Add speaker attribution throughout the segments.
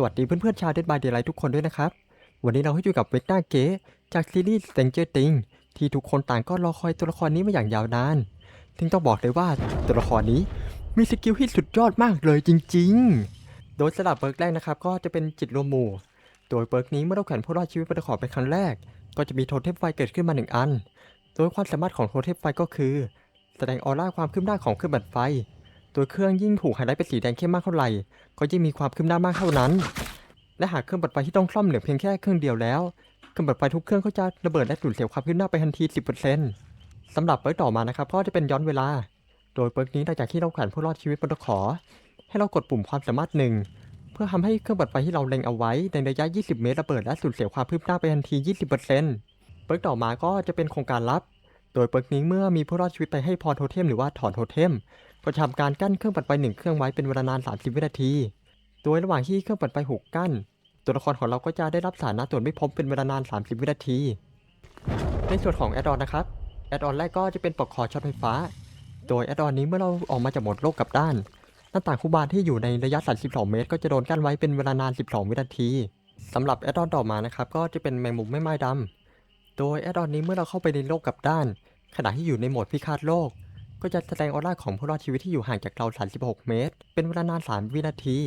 Speaker 1: สวัสดีเพื่อนๆชาวเด d บายเด y ไลท์ทุกคนด้วยนะครับ วันนี้เราให้อยู่กับเวก n าเก๋จากซีรีส์ Stranger Things ที่ทุกคนต่างก็รอคอยตัวละครนี้มาอย่างยาวนาน ซึ่งต้องบอกเลยว่าตัวละครนี้มีสกิลที่สุดยอดมากเลยจริงๆ โดยสลับเบิร์กแรกนะครับ ก็จะเป็นจิตรวมหมู่ โดยเบิร์กนี้เมื่อเราแขวนผู้รอดชีวิตบนขอบเป็นครั้งแรก ก็จะมีโทเทมไฟเกิดขึ้นมาหนึ่งอัน โดยความสามารถของโทเทมไฟก็คือ แสดงออร่าความคืบหน้าของเครื่องบัดไฟ โดยเครื่องยิ่งถูกไฮไลท์เป็นสีแดงเข้มมากเท่าไหร่ ก็ยิ่งมีความคืบหน้ามากเท่านั้น และหากเครื่องบัดไฟที่ต้องซ่อมเหลือเพียงแค่เครื่องเดียวแล้ว เครื่องบัดไฟทุกเครื่องก็จะระเบิดและสูญเสียความคืบหน้าไปทันที 10%สำหรับเปิร์กต่อมานะครับก็จะเป็นย้อนเวลา โดยเปิร์กนี้หลังจากที่เราแขวนผู้รอดชีวิตบนตะขอ ให้เรากดปุ่มความสามารถหนึ่งเพื่อทำให้เครื่องบัดไฟที่เราเล็งเอาไว้ในระยะ 20 เมตรระเบิดและสูญเสียความคืบหน้าไปทันที 20%เปิร์กต่อมาก็จะเป็นโครงการลับ โดยเปิร์กนี้เมื่อมีผู้รอดชีวิตไปให้พรโทเทมหรือว่าถอนโทเทม ก็จะทำการกั้นเครื่องปัดไฟหนึ่งเครื่องไว้เป็นเวลานาน 30 วินาที โดยระหว่างที่เครื่องปัดไฟถูกกั้น ตัวละครของเราก็จะได้รับสารนะตรวจไม่พบเป็นเวลานาน 30 วินาที ในส่วนของแอดออนนะครับ แอดออนแรกก็จะเป็นปลอกคอช็อตไฟฟ้า โดยแอดออนนี้เมื่อเราออกมาจากโหมดโลกกลับด้าน หน้าต่างคูบานที่อยู่ในระยะ 32 เมตร ก็จะโดนกั้นไว้เป็นเวลานาน 12 วินาทีสำหรับแอดออนต่อมานะครับก็จะเป็นแมงมุมไม่ไม้ดำโดยแอดออนนี้เมื่อเราเข้าไปในโลกกลับด้าน ขณะที่อยู่ในโหมดพิฆาตโลก ก็จะแสดงออร่าของผู้รอดชีวิตที่อยู่ห่างจากเรา 36 เมตร เป็นเวลานาน 3 วินาที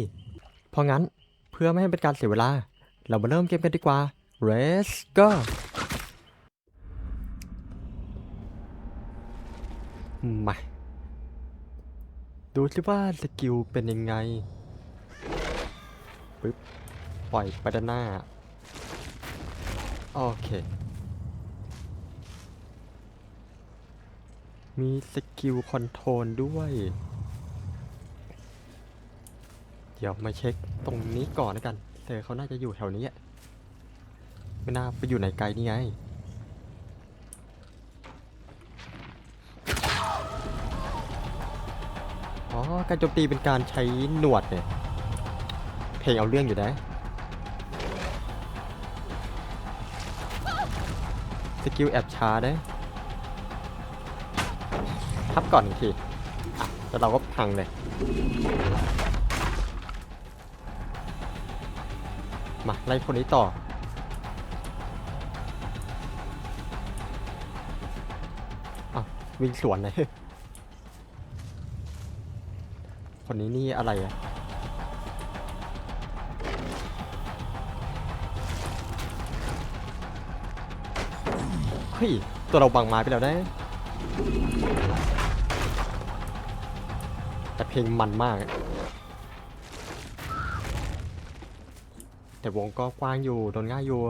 Speaker 1: เพราะงั้นเพื่อไม่ให้เป็นการเสียเวลา เรามาเริ่มเกมกันดีกว่า Let's go มาดูสิว่าสกิลเป็นยังไงปึ๊บปล่อยไปด้านหน้า โอเค มีสกิลคอนโทรลด้วย เดี๋ยวมาเช็คตรงนี้ก่อนแล้วกันเธอเขาน่าจะอยู่แถวนี้ไม่น่าไปอยู่ไหนไกลนี่ไง อ๋อ การโจมตีเป็นการใช้หนวดเนี่ย เพลงเอาเรื่องอยู่นะสกิลแอบช้าได้ ทับก่อนอีกทีอะแล้วเราก็พังเลย มาไล่คนนี้ต่อ อะวิ่งสวนเลยคนนี้นี่อะไรอะเฮ้ย ตัวเราบังไม้ไปแล้วนะ เพลงมันมาก แต่วงก็กว้างอยู่ โดนง่ายอยู่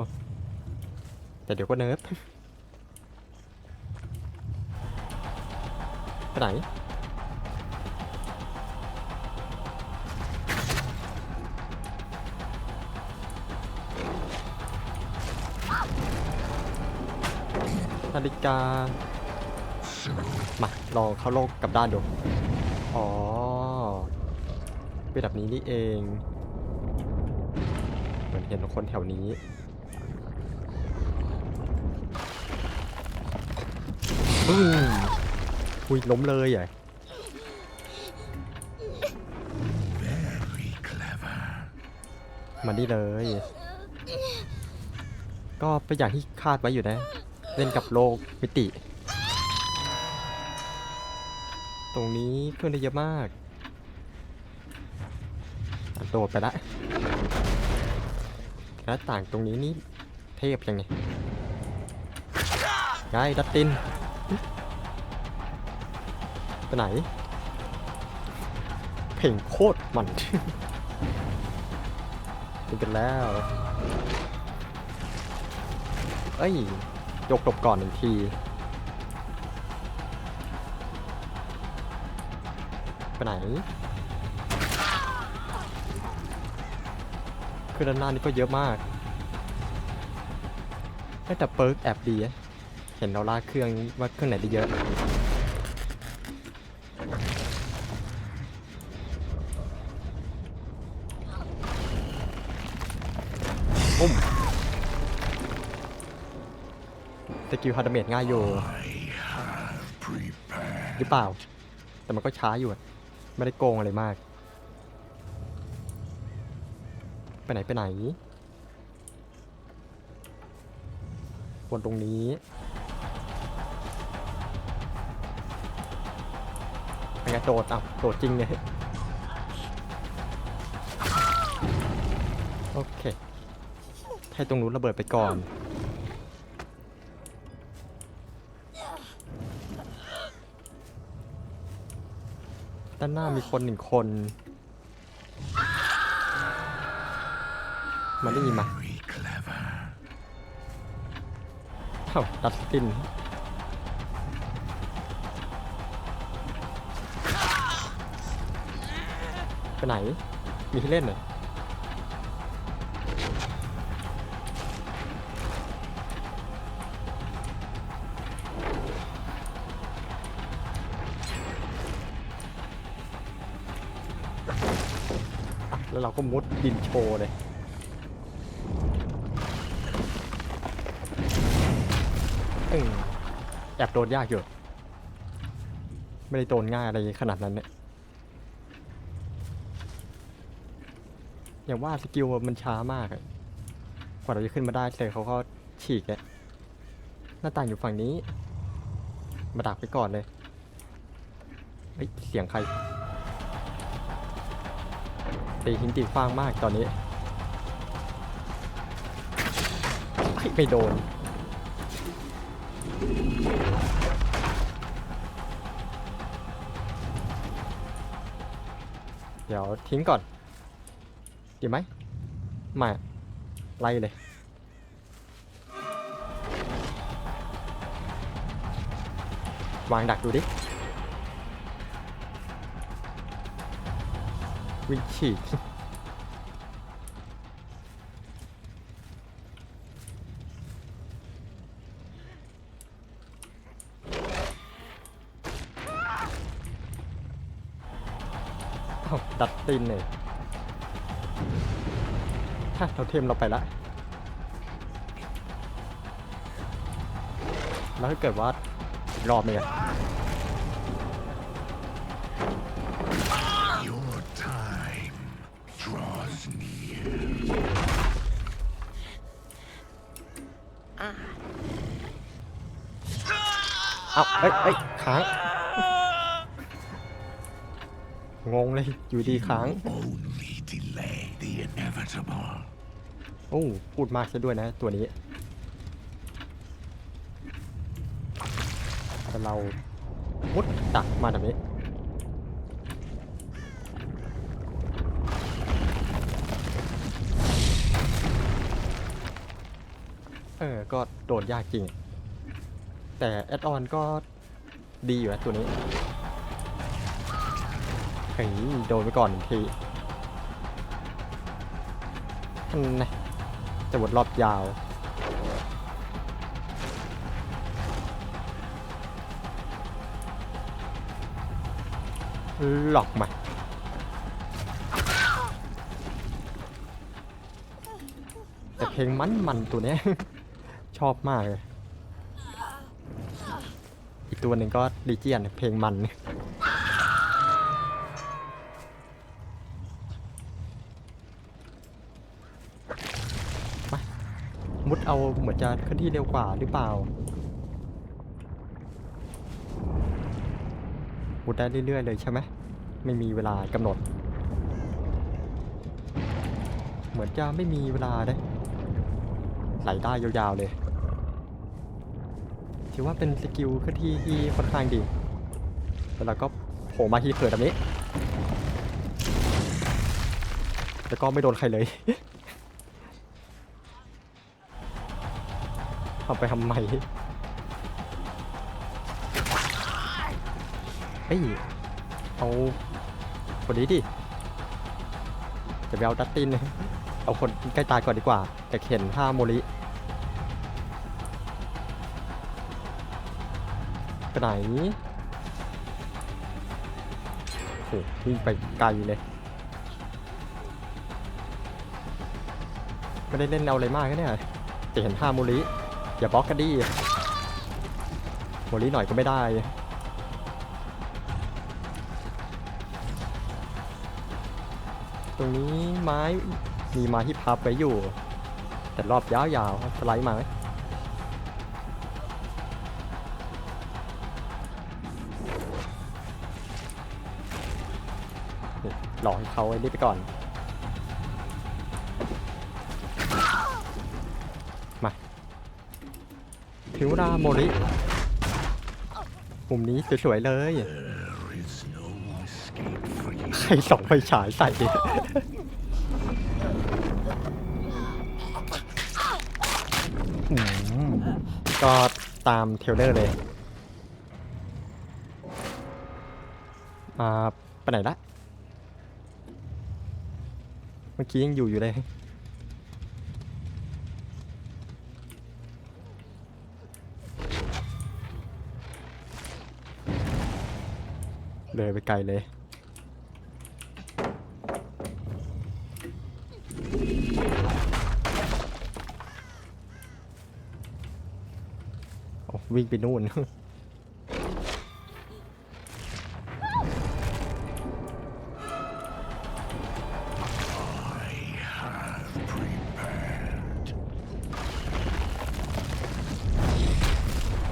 Speaker 1: แต่เดี๋ยวก็เนิร์ฟไปไหนนาฬิกา มา ลองเข้าโลกกับด้านดู อ๋อ เป็นแบบนี้นี่เอง เหมือนเห็นคนแถวนี้บึ้งอุ้ยล้มเลยอ่มานี่เลย ก็เป็นอย่างที่คาดไว้อยู่นะ เล่นกับโลกมิติ ตรงนี้เครื่องได้เยอะมาก โดดไปละหน้าต่างตรงนี้นี่เทพยังไงไงดัตติน ไปไหน เพ่งโคตรมันเป็นกันแล้ว เอ้ย ยกหลบก่อนหนึ่งทีไปไหน คือด้านหน้านี่ก็เยอะมากแต่เปิร์กแอบดีเห็นเราลากเครื่องว่าเครื่องไหนได้เยอะอุ้มสกิลฮาร์ดเมจง่ายอยู่หรือเปล่า แต่มันก็ช้าอยู่อะไม่ได้โกงอะไรมาก ไปไหนไปไหนวนตรงนี้เป็นไงโดดอะโดดจริงเลยโอเค ให้ตรงนู้นระเบิดไปก่อนด้านหน้ามีคนหนึ่งคน มาได้ยินมาเอ้าดัสตินไปไหน มีที่เล่นเหรอแล้วเราก็มุดดินโชว์เลย เออแอบโดนยากอยู่ ไม่ได้โดนง่ายอะไรขนาดนั้นเนี่ย อย่างว่าสกิลมันช้ามากอะกว่าเราจะขึ้นมาได้เซอร์เขาก็ฉีกอะหน้าต่างอยู่ฝั่งนี้ มาดักไปก่อนเลยเฮ้ยเสียงใครตีหินตีฟางมากตอนนี้เฮ้ยไม่โดน เดี๋ยวทิ้งก่อนดีไหมไม่ไล่เลย วางดักดูดิวิ่งฉีก ตินเลยถ้าเราเทมเราไปละ แล้วถ้าเกิดว่าอีกรอบนึงอะ
Speaker 2: Your time draws near.
Speaker 1: เอ้าเอ้ยเอ้ยค้าง งงเลยอยู่ดีค้าง
Speaker 2: Only delay the inevitable.
Speaker 1: โอ้พูดมากซะด้วยนะ ตัวนี้ แต่เรามุดดักมาแบบนี้ เออ ก็โดดยากจริง แต่แอดออนก็ดีอยู่นะตัวนี้ เฮ้ยโดนไปก่อนหนึ่งทีนะจะวนรอบยาว หลอกมาแต่เพลงมันมันตัวนี้ ชอบมากเลย อีกตัวหนึ่งก็ดีเจียนเพลงมันมุด เอาเหมือนจะเคลื่อนที่เร็วกว่าหรือเปล่ามุดได้เรื่อยๆเลยใช่ไหมไม่มีเวลากำหนด เหมือนจะไม่มีเวลาเลยไหลได้ยาวๆเลย ถือว่าเป็นสกิลเคลื่อนที่ที่ค่อนข้างดี แล้วเราก็โผล่มาที่เขิดแบบนี้ แล้วก็ไม่โดนใครเลย ทำไปทำไมเฮ้ยเอาคนนี้ดิจะไปเอาดัตติน เอาคนใกล้ตายก่อนดีกว่าแต่เห็นท่าโมริไปไหนโอ้วิ่งไปไกลเลย ไม่ได้เล่นเอาอะไรมากนะเนี่ยจะเห็นท่าโมริ อย่าบล็อกกันดิโมริหน่อยก็ไม่ได้ ตรงนี้ไม้มีมาที่พับไว้อยู่ แต่รอบยาวๆสไลด์มาไหมหลอกให้เขาไอ้นี่ไปก่อน ถึงเวลาโมริมุมนี้สวยๆเลย ใครส่องไฟฉายใส่ก็ตามเทเลอร์เลยอ่าไปไหนละ เมื่อกี้ยังอยู่อยู่เลย เลยไปไกลเลยโอ้วิ่งไปนู่น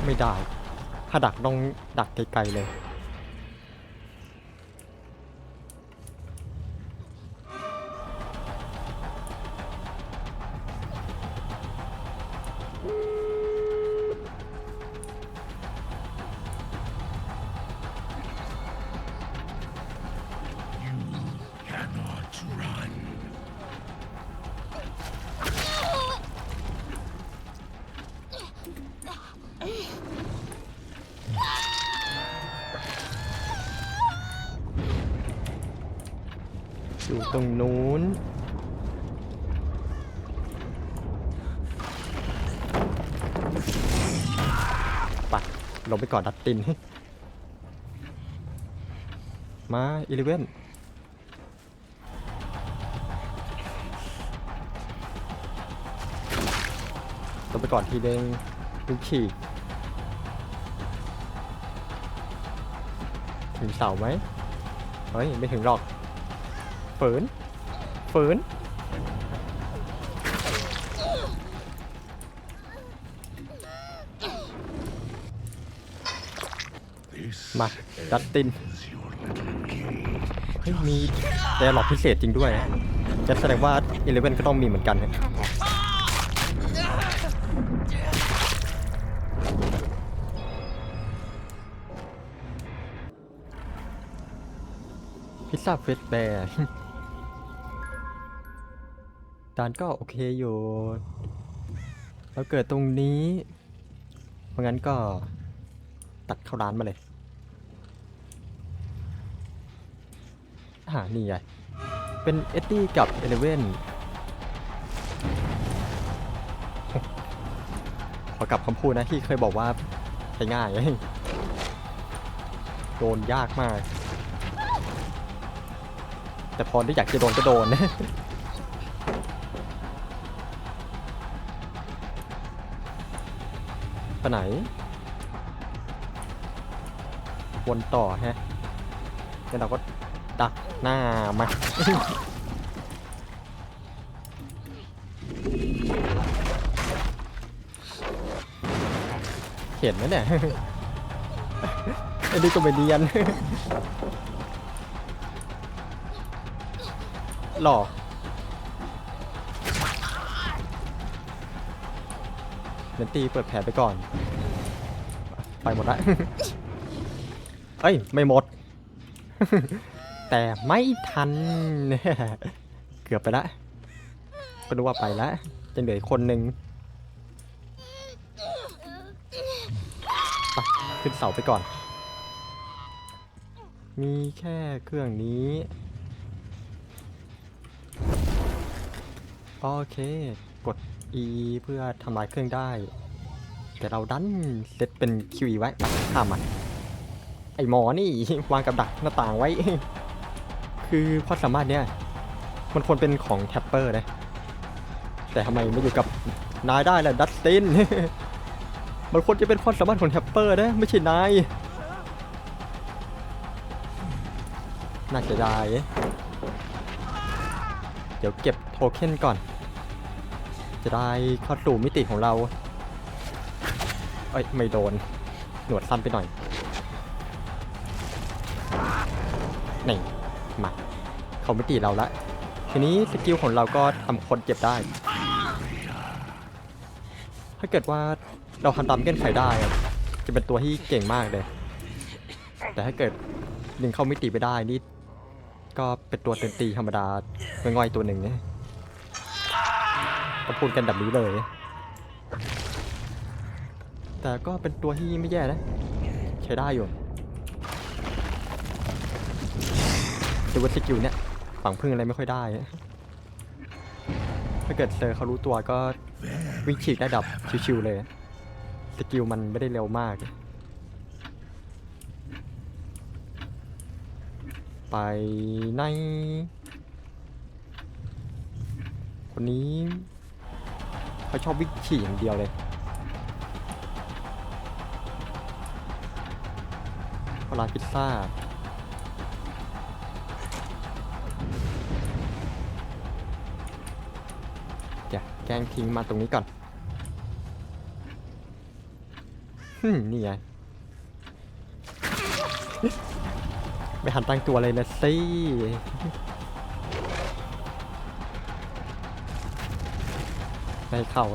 Speaker 1: ไม่ได้ ถ้าดักต้องดักไกลๆเลย อยู่ตรงนู้น ไปก่อนดัดติน มาอีเลเว่นลงไปก่อนทีเดงลูกฉีกถึงเสาไหมเฮ้ย ไม่ถึงหรอก ฝืน ฝืน มาดัดตินเฮ้ยมีแต่หลอกพิเศษจริงด้วยจะแสดงว่าอีเลเวนก็ต้องมีเหมือนกันนะพิซซ่าเฟสแบร์จานก็โอเคอยู่ แล้วเกิดตรงนี้ เพราะงั้นก็ตัดเข้าร้านมาเลย อ่านี่ไง เป็นเอ็ดดี้กับเอเลเวนขอกลับคำพูดนะที่เคยบอกว่าใช้ง่าย โดนยากมาก แต่พอที่อยากจะโดนก็โดนนะไปไหน วนต่อฮะแล้วเราก็ ดักหน้ามา เห็นไหมเนี่ย ไอ้นี่ก็ไม่เรียน หลอกเนนตีเปิดแผลไปก่อน ไปหมดละ เอ้ย ไม่หมด แต่ไม่ทัน เกือบไปละ ก็รู้ว่าไปละจะเหลืออกคนหนึ่งไปขึ้นเสาไปก่อน มีแค่เครื่องนี้ โอเค กด E เพื่อทำลายเครื่องได้ แต่เราดันเซตเป็น QE ไว้ไปข้ามมันไอหมอนี่ วางกับดักหน้าต่างไว้ คือความสามารถเนี่ยมันควรเป็นของแท็ปเปอร์นะ แต่ทำไมไม่อยู่กับนายได้ล่ะดัสติน มันควรจะเป็นความสามารถของแท็ปเปอร์นะไม่ใช่นาย น่าจะได้ เดี๋ยวเก็บโทเค็นก่อน จะได้เข้าสู่มิติของเรา เอ้ย ไม่โดน หนวดสั้นไปหน่อยนี่ เขาไมิติเราละ ทีนี้สกิลของเราก็ทำคนเจ็บได้ ถ้าเกิดว่าเราทำตามเงื่อนไขได้จะเป็นตัวที่เก่งมากเลย แต่ถ้าเกิดดึงเข้ามิติไปได้นี่ก็เป็นตัวเต็มตีธรรมดาง่อยๆตัวหนึ่งเนี่ยก็พูดกันแบบนี้เลย แต่ก็เป็นตัวที่ไม่แย่นะ ใช้ได้อยู่ดูว่าสกิลเนี่ย ฝังพึ่งอะไรไม่ค่อยได้ ถ้าเกิดเซอร์เขารู้ตัวก็วิ่งฉีกได้ดับชิวๆเลย สกิลมันไม่ได้เร็วมาก ไปใน คนนี้เขาชอบวิ่งฉี่อย่างเดียวเลยพลาพิซซ่า กล้งทิ้งมาตรงนี้ก่อนฮึนี่ไง ไม่หันตั้งตัวเลยนะสิไม่เข้า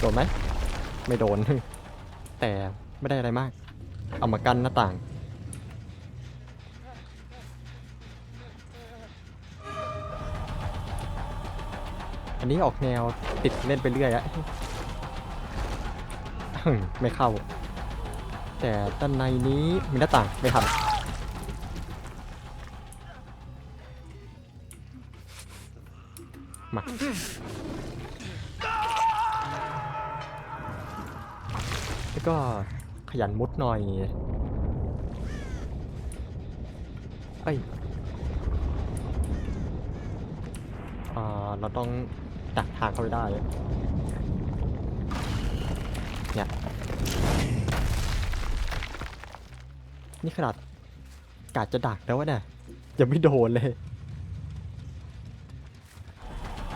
Speaker 1: โดนไหม ไม่โดน แต่ไม่ได้อะไรมาก เอามากันหน้าต่าง นนี้ออกแนวติดเล่นไปเรื่อยอะไม่เข้า แต่ด้านในนี้มีหน้าต่างไม่ทันมาแล้วก็ขยันมุดหน่อยเอ้ยอ่าเราต้อง ดักทางเขาได้เนี่ยนี่ขนาดกาดจะดักแล้วเนี่ยยังไม่โดนเลย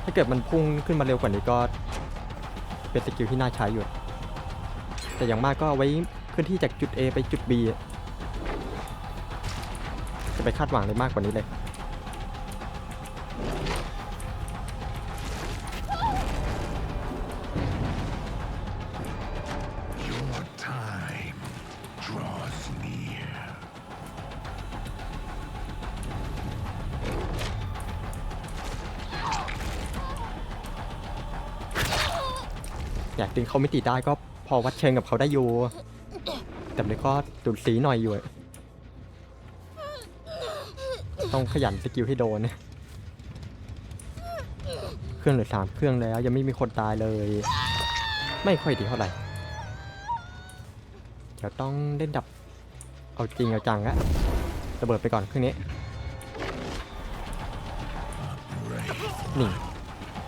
Speaker 1: ถ้าเกิดมันพุ่งขึ้นมาเร็วกว่านี้ก็ เป็นสกิลที่น่าใช้อยู่ แต่อย่างมากก็เอาไว้เคลื่อนที่จากจุด A ไปจุด B จะไปคาดหวังเลยมากกว่านี้เลย เขาไม่ติดได้ก็พอวัดเชิงกับเขาได้อยู่ แต่มันก็ดูดสีหน่อยอยู่ ต้องขยันสกิลให้โดน เครื่องเหลือสามเครื่องแล้ว ยังไม่มีคนตายเลย ไม่ค่อยดีเท่าไหร่ เดี๋ยวต้องเล่นดับ เอาจริงเอาจังอะระเบิดไปก่อนเครื่องนี้นี่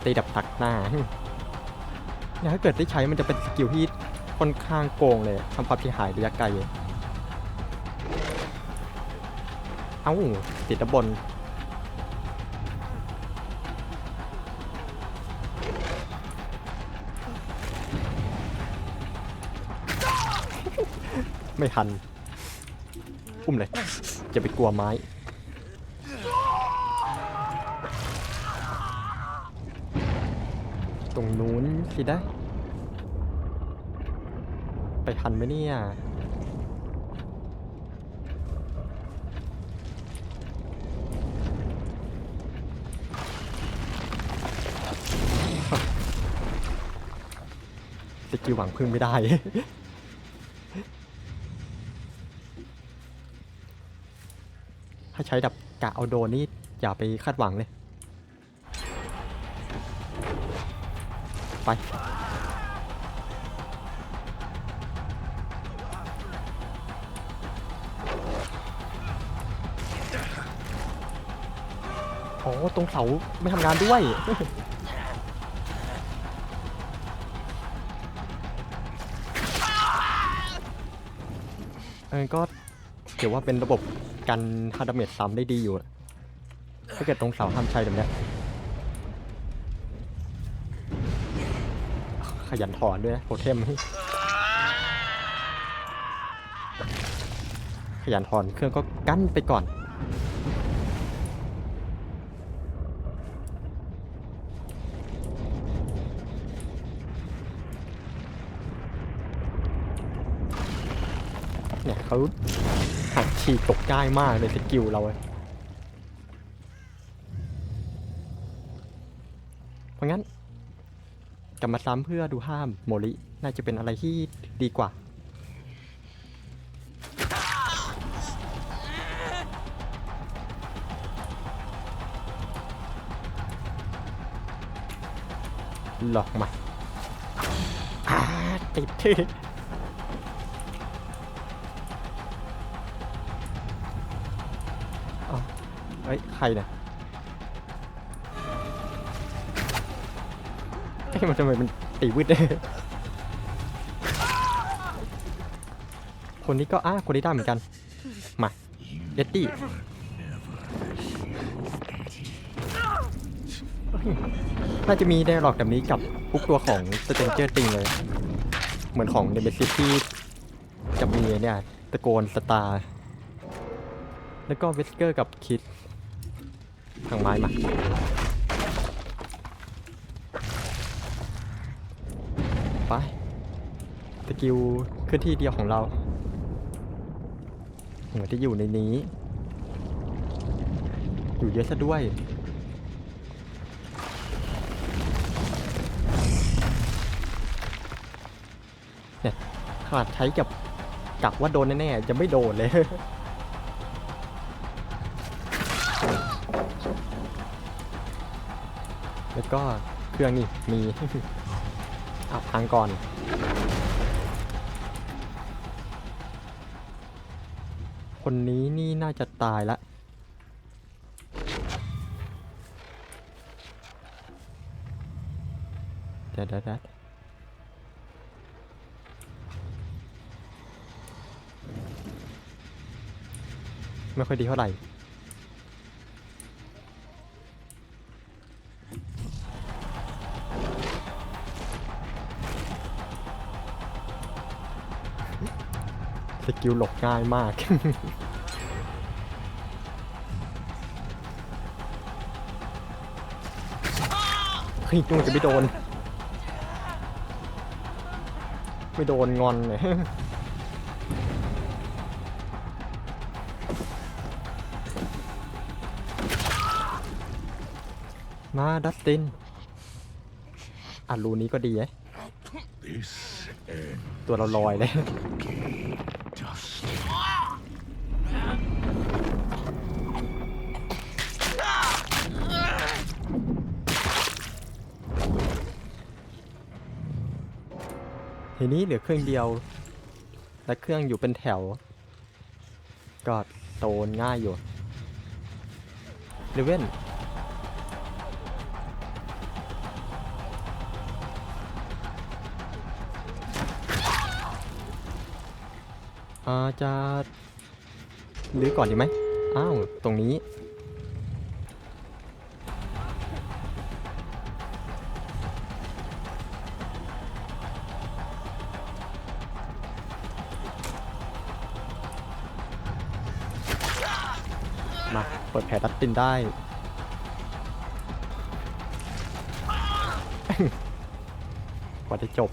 Speaker 1: ตีดับตักหน้า เนี่ยถ้าเกิดได้ใช้มันจะเป็นสกิลที่ค่อนข้างโกงเลยทำความเสียหายระยะไกลเอ้าติดด้านบนไม่ทัน อุ้มเลยจะไปกลัวไม้ รงนู้นสิได้ไปทันไหมเนี่ย สกิลหวังพึ่งไม่ได้ ถ้าใช้ดับกะเอาโดนนี่อย่าไปคาดหวังเลย ไป โอ้ ตรงเสาไม่ทำงานด้วย เออก็ถือว่าเป็นระบบกันฮาร์ดเมจซ้ำได้ดีอยู่ ถ้าเกิดตรงเสาห้ามใช้แบบเนี้ ขยันถอนด้วยนะโทเทมขยันถอนเครื่องก็กั้นไปก่อนเนี่ยเขาหักฉีกตกง่ายมากเลยสกิลเราอะเพราะงั้น กลับมาซ้ำเพื่อดูห้ามโมริน่าจะเป็นอะไรที่ดีกว่า หลอกมาติดที่อ้าวเอ้ย ใครเนี่ย มันทำไมมันตีวืดได้ คนนี้ก็อ้าคนนี้ได้เหมือนกัน มาเอ็ดดี้น่าจะมีไดร์ล็อกแบบนี้กับทุกตัวของ Stranger Things เลย เหมือนของ Nemesis ที่จะมีเนี่ยตะโกนสตาร์ แล้วก็เวสเกอร์กับคิดทางไม้มา ไปสกิลเคลื่อนที่เดียวของเราเหมือนที่อยู่ในนี้ อยู่เยอะซะด้วย เนี่ยขนาดใช้กับกักว่าโดนแน่ๆจะไม่โดนเลยแล้วก็เครื่องนี่มี อับพังก่อน คนนี้นี่น่าจะตายละเดี๋ยวเดี๋ยวเดี๋ยวไม่ค่อยดีเท่าไหร่ กิลหลบง่ายมาก เฮ้ยนู่นจะไม่โดน ไม่โดนงอนเลยมาดัสตินอะรูนี้ก็ดีไอ้
Speaker 2: This end
Speaker 1: ตัวเราลอยเลย
Speaker 2: dust.
Speaker 1: ทีนี้เหลือเครื่องเดียว และเครื่องอยู่เป็นแถว ก็โตนง่ายอยู่เลเว่น อาจะรื้อก่อนดีไหมอ้าว ตรงนี้ มา เปิดแผลดัดตินได้ กว่าจะจบ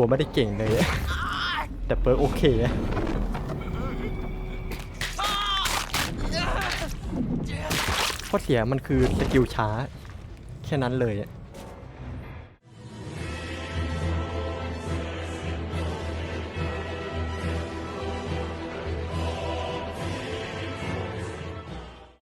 Speaker 1: ตัวไม่ได้เก่งเลยแต่เปิร์กโอเคอะข้อเสียมันคือสกิลช้า แค่นั้นเลยอะ